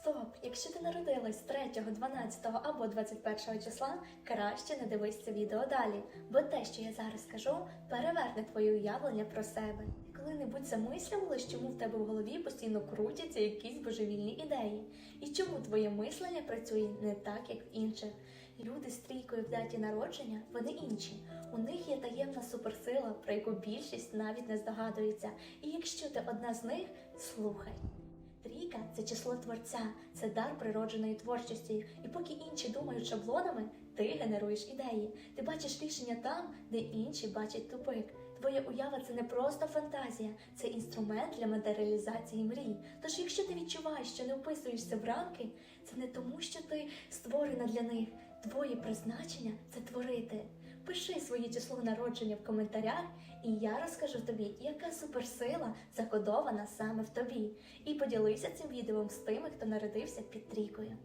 Стоп! Якщо ти народилась 3, 12 або 21 числа, краще не дивись це відео далі, бо те, що я зараз скажу, переверне твоє уявлення про себе. Ти коли-небудь замислювалась, чому в тебе в голові постійно крутяться якісь божевільні ідеї, і чому твоє мислення працює не так, як в інших. Люди з трійкою в даті народження, вони інші. У них є таємна суперсила, про яку більшість навіть не здогадується. І якщо ти одна з них, слухай. Трійка це число творця, це дар природженої творчості. І поки інші думають шаблонами, ти генеруєш ідеї. Ти бачиш рішення там, де інші бачать тупик. Твоя уява це не просто фантазія, це інструмент для матеріалізації мрій. Тож, якщо ти відчуваєш, що не вписуєшся в рамки, це не тому, що ти створена для них. Твоє призначення це творити. Пиши своє число народження в коментарях, і я розкажу тобі, яка суперсила закодована саме в тобі. І поділися цим відео з тими, хто народився під трійкою.